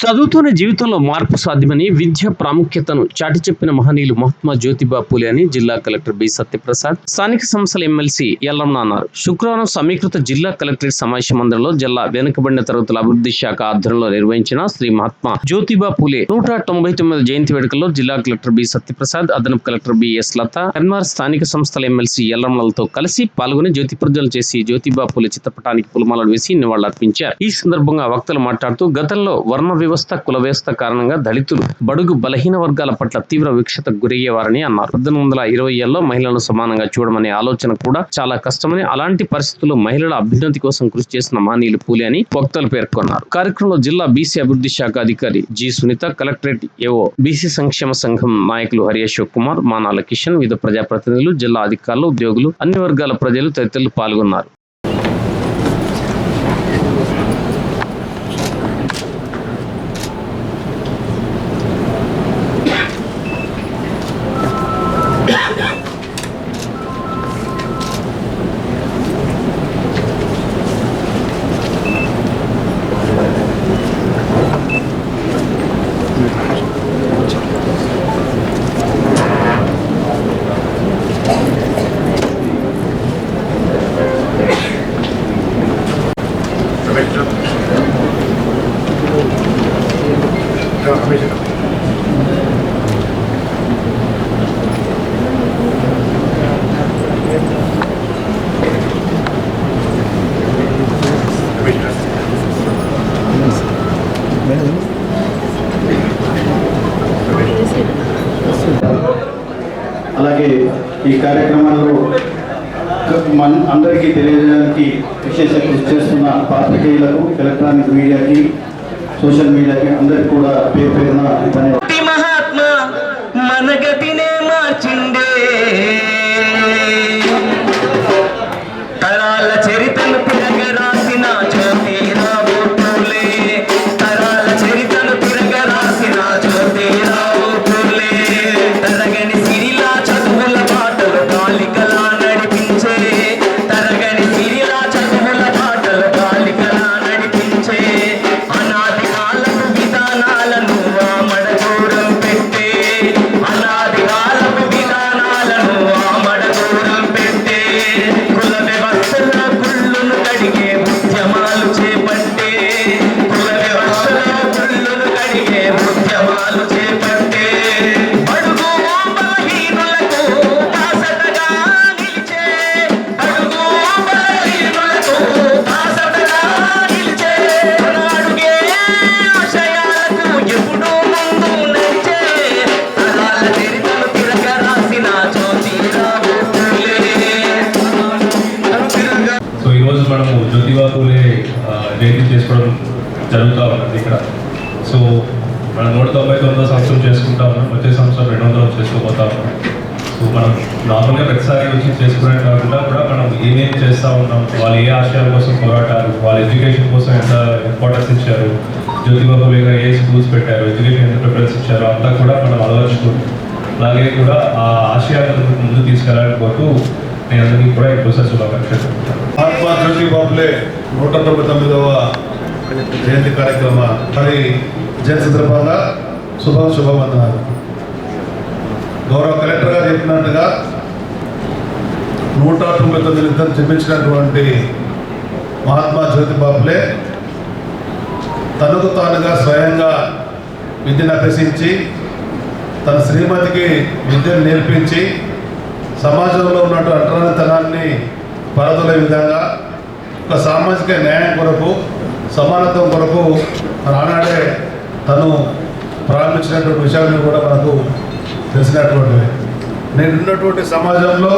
చదువుతూనే జీవితంలో మార్పు సాధ్యమని విద్య ప్రాముఖ్యతను చాటి చెప్పిన మహనీయులు మహాత్మా జ్యోతిబా పూలే అని జిల్లా కలెక్టర్ బి సత్యప్రసాద్ స్థానిక సంస్థల ఎమ్మెల్సీ ఎల్లమ్మ అన్నారు శుక్రవారం సమీకృత జిల్లా కలెక్టరేట్ సమావేశ మందిరంలో జిల్లా వెనుకబడిన తరగతుల అభివృద్ధి శాఖ ఆధ్వర్యంలో నిర్వహించిన శ్రీ మహాత్మా జ్యోతిబా పూలే నూట తొంభై తొమ్మిది జయంతి వేడుకల్లో జిల్లా కలెక్టర్ బి సత్యప్రసాద్ అదనపు కలెక్టర్ బి ఎస్ లత కన్మార్ స్థానిక సంస్థల ఎమ్మెల్సీ ఎల్లమ్మలతో కలిసి పాల్గొని జ్యోతి ప్రజ్వలన చేసి జ్యోతిబా పూలే చిత్రపటానికి పూలమాలలు వేసి నివాళులర్పించారు. ఈ సందర్భంగా వక్తలు మాట్లాడుతూ గతంలో వర్ణ వ్యవస్థ కుల వ్యవస్థ కారణంగా దళితులు బడుగు బలహీన వర్గాల పట్ల తీవ్ర విక్షతకు గురయ్యేవారని అన్నారు. పద్దెనిమిది వందల ఇరవై ఏళ్ళలో మహిళలను సమానంగా చూడమనే ఆలోచన కూడా చాలా కష్టమని అలాంటి పరిస్థితుల్లో మహిళల అభ్యున్నతి కోసం కృషి చేసిన మానీయులు పూలే అని వక్తలు పేర్కొన్నారు. కార్యక్రమంలో జిల్లా బీసీ అభివృద్ధి శాఖ అధికారి G Sunitha collectorate AO BC సంక్షేమ సంఘం నాయకులు హరి కుమార్ మానాల కిషన్ వివిధ ప్రజాప్రతినిధులు జిల్లా అధికారులు ఉద్యోగులు అన్ని వర్గాల ప్రజలు తదితరులు పాల్గొన్నారు. ఈ కార్యక్రమంలో మన అందరికీ తెలియజేయడానికి విశేష కృషి చేస్తున్న పాత్రికేయులకు ఎలక్ట్రానిక్ మీడియాకి సోషల్ మీడియాకి అందరికీ కూడా పేరు పేరున ధన్యవాదాలు. జరుగుతూ ఉన్నది ఇక్కడ. సో మనం నూట తొంభై తొమ్మిదో సంవత్సరం చేసుకుంటా ఉన్నాం. వచ్చే సంవత్సరం రెండు వందలు చేసుకోబోతా ఉన్నాం. సో మనం నార్మల్గా ప్రతిసారి వచ్చి చేసుకునే కాకుండా కూడా మనం ఏమేమి చేస్తూ ఉన్నాం వాళ్ళు ఏ ఆశయాల కోసం పోరాటారు వాళ్ళ ఎడ్యుకేషన్ కోసం ఎంత ఇంపార్టెన్స్ ఇచ్చారు జ్యోతిబా పూలే ఏ స్కూల్స్ పెట్టారు ఎడ్యుకేషన్ ఎంత ప్రిఫరెన్స్ ఇచ్చారు అంతా కూడా మనం అలవర్చుకుంటాం అలాగే కూడా ఆ ఆశయాలను ముందు తీసుకెళ్ళాలని కోరుతూ నేను అందరికీ కూడా ఈ ప్రొసెస్ శుభాకాంక్షలు చెప్తున్నాను. మహాత్మా జ్యోతిబాబులే నూట తొంభై తొమ్మిదవ జయంతి కార్యక్రమ మరి జయంతి సందర్భంగా శుభ శుభవందనాలు. గౌరవ కలెక్టర్ గారు చెప్పినట్టుగా నూట తొంభై తొమ్మిది ఇద్దరు చెప్పించినటువంటి మహాత్మా జ్యోతిబాబులే తనకు తానుగా స్వయంగా విద్యను అభ్యసించి తన శ్రీమతికి విద్యను నేర్పించి సమాజంలో ఉన్నటువంటి అంటరానితనాన్ని పరదలే విధంగా ఒక సామాజిక న్యాయం కొరకు సమానత్వం కొరకు రానాడే ఆనాడే తను ప్రారంభించినటువంటి విషయాలు కూడా మనకు తెలిసినటువంటివి నేను ఉన్నటువంటి సమాజంలో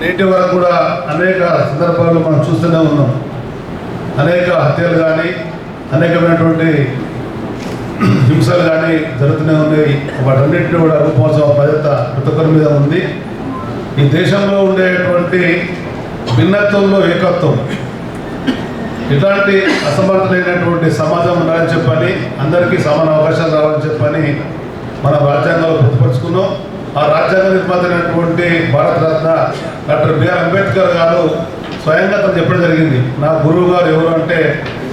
నేటి వరకు కూడా అనేక సందర్భాలు మనం చూస్తూనే ఉన్నాం. అనేక హత్యలు కానీ అనేకమైనటువంటి హింసలు కానీ జరుగుతూనే ఉన్నాయి. వాటన్నింటినీ కూడా రూపొందించే బాధ్యత ప్రతి ఒక్కరి మీద ఉంది. ఈ దేశంలో ఉండేటువంటి భిన్నత్వంలో ఏకత్వం ఇట్లాంటి అసమర్థులైనటువంటి సమాజం ఉండాలని చెప్పని అందరికీ సమాన అవకాశాలు రావాలని చెప్పని మన రాజ్యాంగంలో గుర్తుపరుచుకున్నాం. ఆ రాజ్యాంగ నిర్మాతైనటువంటి Bharat Ratna doctor B R Ambedkar garu స్వయంగా తను చెప్పడం జరిగింది నా గురువు గారు ఎవరు అంటే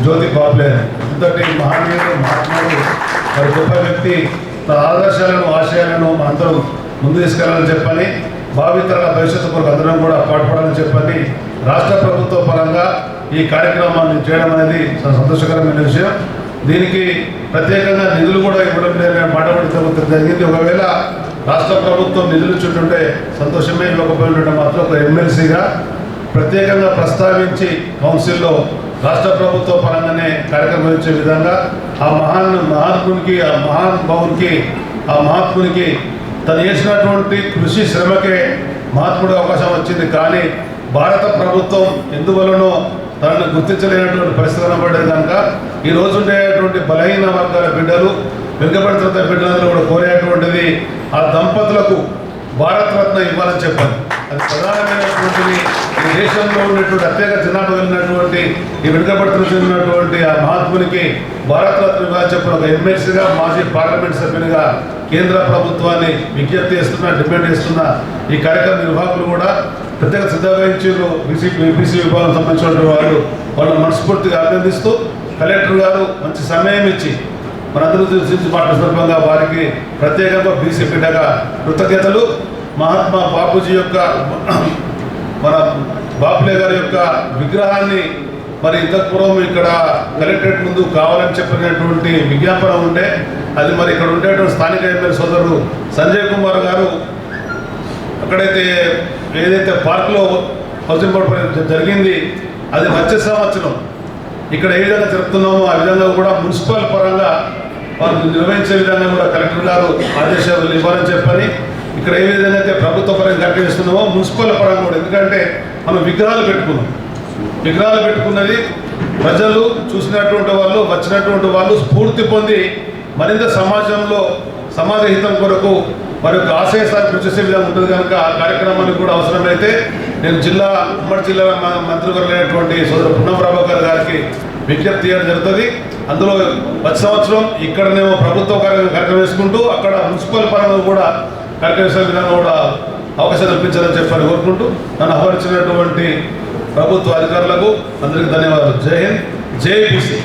జ్యోతి బాపులే ఇంతటి మహానీయులు మహాత్ముడు మరి గొప్ప వ్యక్తి తన ఆదర్శాలను ఆశయాలను మనందరం ముందు తీసుకెళ్ళాలని చెప్పని భావితరాల భవిష్యత్తు కొరకు అందరం కూడా పాటుపడాలని చెప్పని రాష్ట్ర ప్రభుత్వ పరంగా ఈ కార్యక్రమాన్ని చేయడం అనేది చాలా సంతోషకరమైన విషయం. దీనికి ప్రత్యేకంగా నిధులు కూడా ఇవ్వడం లేదని మాట్లాడడం జరిగింది. ఒకవేళ రాష్ట్ర ప్రభుత్వం నిధులు చుట్టుంటే సంతోషమే ఇవ్వకపోయినట్టు మాత్రం ఒక ఎమ్మెల్సీగా ప్రత్యేకంగా ప్రస్తావించి కౌన్సిల్లో రాష్ట్ర ప్రభుత్వ పరంగానే కార్యక్రమం ఇచ్చే విధంగా ఆ మహాన్ మహాత్మునికి ఆ మహానుభావునికి ఆ మహాత్మునికి తను చేసినటువంటి కృషి శ్రమకే మహాత్ముడు అవకాశం వచ్చింది. కానీ భారత ప్రభుత్వం ఎందువలనో తనను గుర్తించలేనటువంటి పరిస్థితి కనబడ్డది కనుక ఈ రోజు ఉండేటువంటి బలహీన వర్గాల బిడ్డలు వెనుకబడుతున్న బిడ్డలందరూ కూడా కోరేటువంటిది ఆ దంపతులకు భారత రత్న ఇవ్వాలని చెప్పారు అది ప్రధానమైనటువంటిది ఈ దేశంలో ఉన్నటువంటి అత్యధిక జనాభా కలిగినటువంటి ఈ వెనుకబడుతున్నటువంటి ఆ మహాత్మునికి భారత రత్న ఇవ్వాలని చెప్పిన ఒక ఎమ్మెల్సీగా మాజీ పార్లమెంట్ సభ్యునిగా కేంద్ర ప్రభుత్వాన్ని విజ్ఞప్తి చేస్తున్నా డిమాండ్ చేస్తున్న ఈ కార్యక్రమ నిర్వాహకులు కూడా పెద్దగా శ్రద్ధ వహించారు. బీసీ బీసీ విభాగం సంబంధించినటువంటి వాళ్ళు వాళ్ళని మనస్ఫూర్తిగా అభినందిస్తూ కలెక్టర్ గారు మంచి సమయం ఇచ్చి మనందరూ చూసి మాట సందర్భంగా వారికి ప్రత్యేకంగా బీసీ బిడ్డగా కృతజ్ఞతలు. మహాత్మా బాపూజీ యొక్క మన బాపులే గారి యొక్క విగ్రహాన్ని మరి ఇంతకు పూర్వం ఇక్కడ కలెక్టరేట్ ముందు కావాలని చెప్పినటువంటి విజ్ఞాపన ఉండే. అది మరి ఇక్కడ ఉండేటువంటి స్థానిక ఎమ్మెల్యే సోదరుడు సంజయ్ కుమార్ గారు అక్కడైతే ఏదైతే పార్క్లో హౌసింగ్ బోర్డు జరిగింది అది వచ్చే సంవత్సరం. ఇక్కడ ఏ విధంగా జరుపుతున్నామో ఆ విధంగా కూడా మున్సిపల్ పరంగా వాళ్ళు నిర్వహించే విధంగా కూడా కలెక్టర్ గారు ఆదేశాలు ఇవ్వాలని చెప్పని ఇక్కడ ఏ విధంగా అయితే ప్రభుత్వ పరంగా కట్టేస్తున్నామో మున్సిపల్ పరంగా కూడా. ఎందుకంటే మనం విగ్రహాలు పెట్టుకున్నాం. విగ్రహాలు పెట్టుకున్నది ప్రజలు చూసినటువంటి వాళ్ళు వచ్చినటువంటి వాళ్ళు స్ఫూర్తి పొంది మరింత సమాజంలో సమాజ హితం కొరకు మరి యొక్క ఆశయసారి కృషి చేసే విధంగా ఉంటుంది కనుక ఆ కార్యక్రమానికి కూడా అవసరమైతే నేను జిల్లా ఉమ్మడి జిల్లా మ- సోదరు పున్నం గారికి విజ్ఞప్తి చేయడం జరుగుతుంది. అందులో ప్రతి సంవత్సరం ఇక్కడనేమో ప్రభుత్వ కార్య- కార్యక్రమం వేసుకుంటూ అక్కడ మున్సిపల్ పరంగా కూడా కార్యక్రమం విధంగా కూడా అవకాశం కల్పించాలని చెప్పని కోరుకుంటూ నన్ను ఆహ్వానించినటువంటి ప్రభుత్వ అధికారులకు అందరికీ ధన్యవాదాలు. జై హింద్ జై బీసీ.